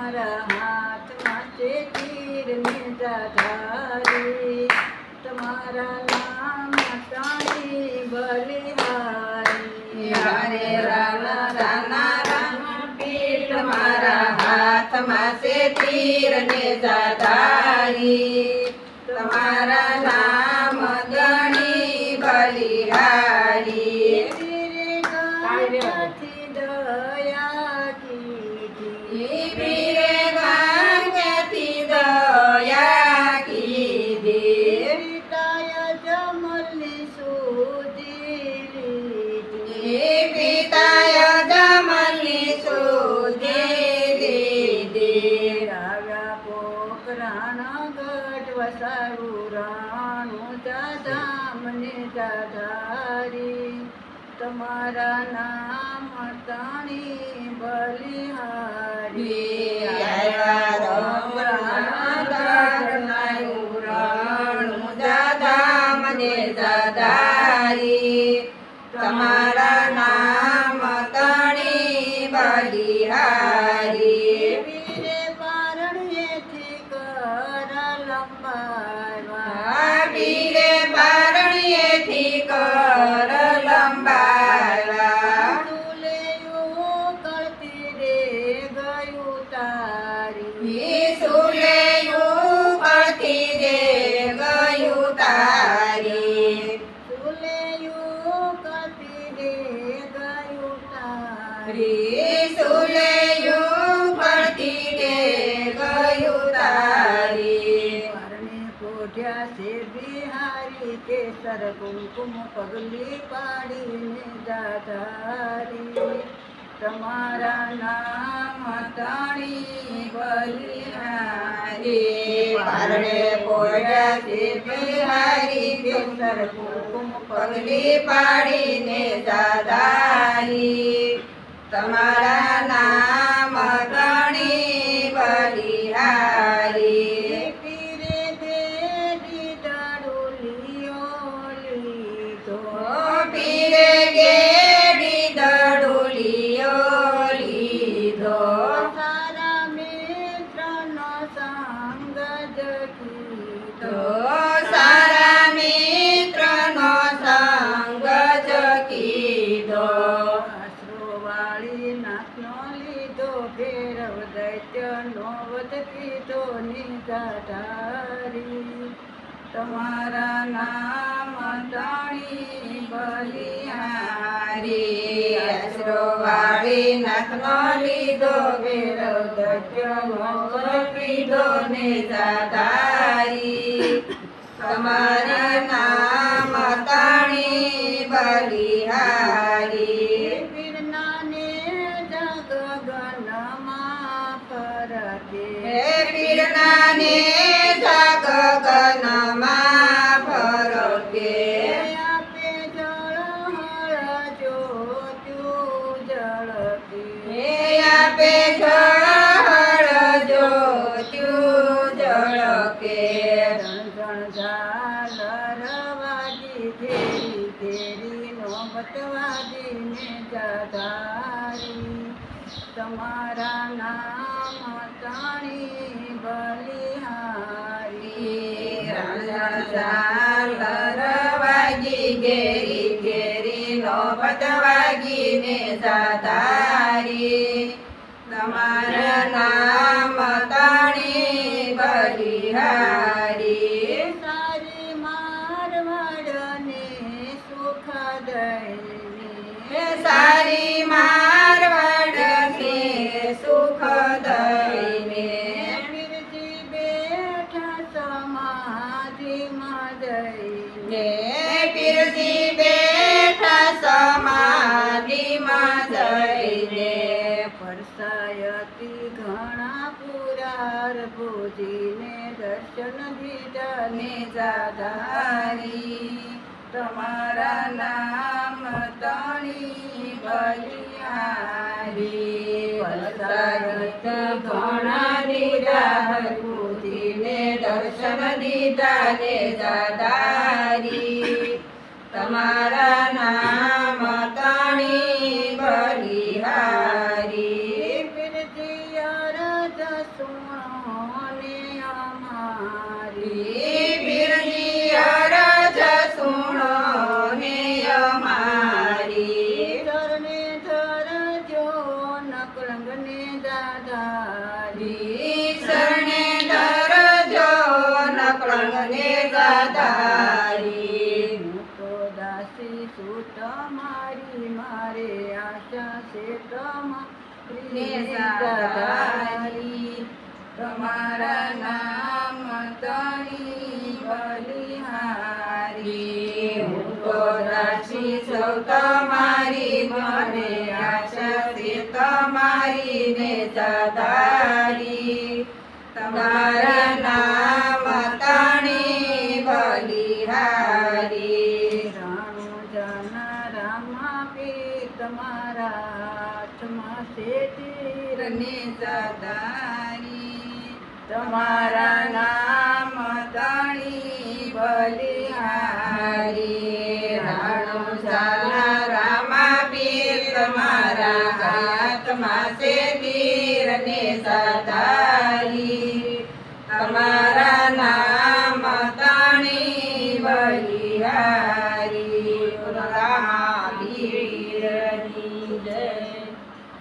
તમારા હાથમાં તે તીર ને ધારી તમારા નામ તાણી બલિહારી. હરે હાથમાં તે તીર ને જાધારી તમારા નામ તમારા નામ તાણી બલિહારી. તમારા નામ તણી બલિહારી. વીરે પારણ્યેથી કર લંબાવા કેસર કુમકુમ પગલી પાડીને દાધારી તમારા નામ તાણી બલિહારી પારણે પોયા છે બિહારી કેસર કુમકુમ પગલી પાડીને દાદારી તમારા નામ તો સારા મિત્રનો સંગ જ કીધો. વાળી નાકનો લીધો ભેરવ દૈત્યનો વધ કીધો નિધારી તમારા નામ તણી બલિહારી. અસરો વાળી નાકનો લીધો વેરવ દજ્જનો લીધો ને દાદારી તમારા નામ તણી બલિહારી. હે પીરનાને જગગનમાં ફરકે. આપે જળ હળ જોત્યું જળકે હે આપે જળ જ્યોત્યું જળકે. જણ ઝાલર વાગી ઘેરી ઘેરી નોબત વાગીને જાધારી તમારા નામ તાણી બલિહારી વાગી ઘેરી ઘેરી નોબત વાગીને જાતારી. તમારા નામ તાણી બલિહારી દર્શન દીધા ને જાધારી, તમારા નામ તણી બલિહારી પરસાયત ઘણા દીધા ભૂતિને દર્શન દીધા ને દાદારી તમારા નામ તાણી બલિહારી પિરતિયર અમારી બિરજી અરજ સુણો ને અમારી. ધરને ધરજો નકલંગને દાદારી. શરણે ધરજો નકલંગને દાદારી. હું તો દાસી સૂટ મારી મારે આશા છે તમારી તમારા નામ તણી બલિહારી હું તો દાસી સૌ તમારી મને આશા છે તમારી ને સાધારી તમારા નામ તણી બલિહારી રાણુ જાના રામા પે તમારા હાથમાં છે તીર રને સદારી તમારા નામ તણી બલિહારી. રાણો સારા રામા પીર તમારા હાથમાં છે તીર ને સદા